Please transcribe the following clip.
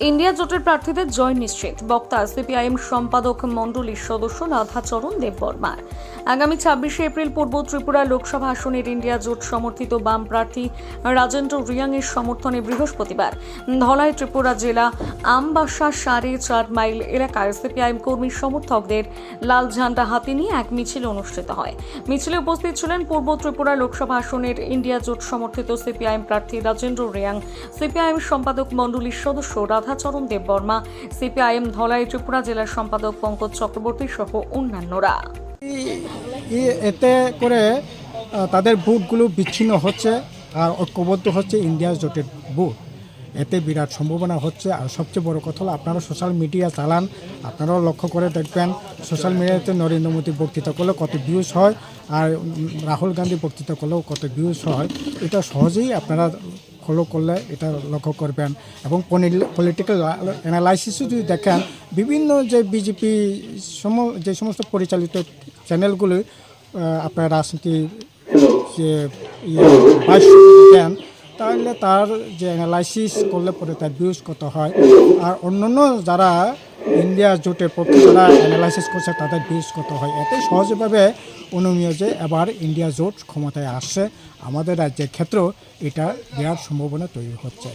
India জোটের প্রার্থীদের জয় নিশ্চিত। বক্তা সিপিআইএম সম্পাদক মণ্ডলীর সদস্য রাধাচরণ দেববর্মার। আগামী ছাব্বিশে এপ্রিল পূর্ব ত্রিপুরা লোকসভা আসনের ইন্ডিয়া জোট সমর্থিত বাম প্রার্থী রাজেন্দ্র রিয়াংয়ের সমর্থনে বৃহস্পতিবার ধলাই ত্রিপুরা জেলা আমবাসা সাড়ে চার মাইল এলাকায় সিপিআইএম কর্মী সমর্থকদের লাল ঝান্ডা হাতে নিয়ে এক মিছিল অনুষ্ঠিত হয়। মিছিলে উপস্থিত ছিলেন পূর্ব ত্রিপুরা লোকসভা আসনের ইন্ডিয়া জোট সমর্থিত সিপিআইএম প্রার্থী রাজেন্দ্র রিয়াং, সিপিআইএম সম্পাদক মণ্ডলীর সদস্য রাধাচরণ দেববর্মা, সিপিআইএম ধলাই ত্রিপুরা জেলার সম্পাদক পঙ্কজ চক্রবর্তী সহ অন্যান্যরা। এতে করে তাদের বুথগুলো বিচ্ছিন্ন হচ্ছে আর ঐক্যবদ্ধ হচ্ছে ইন্ডিয়া জোটের বুথ এতে বিরাট সম্ভাবনা হচ্ছে। আর সবচেয়ে বড় কথা হলো, আপনারা সোশ্যাল মিডিয়া চালান, আপনারাও লক্ষ্য করে দেখবেন, সোশ্যাল মিডিয়াতে নরেন্দ্র মোদী বক্তৃতা করলেও কত ভিউজ হয়, আর রাহুল গান্ধী বক্তৃতা করলেও কত ভিউজ হয়। এটা সহজেই আপনারা ফলো করলে এটা লক্ষ্য করবেন। এবং পলিটিক্যাল অ্যানালাইসিসও যদি দেখেন বিভিন্ন যে বিজেপি সম যে সমস্ত পরিচালিত চ্যানেলগুলি আপনার রাজনীতি যে দেন তাহলে তার যে অ্যানালাইসিস করলে পরে তার ভিউজ কত হয়। আর অন্যান্য যারা ইন্ডিয়া জোটের পক্ষে যারা অ্যানালাইসিস করছে, তাদের বিশ কত হয়? এতে সহজভাবে অনুমীয় যে এবার ইন্ডিয়া জোট ক্ষমতায় আসছে, আমাদের রাজ্যের ক্ষেত্রেও এটা দেওয়ার সম্ভাবনা তৈরি হচ্ছে।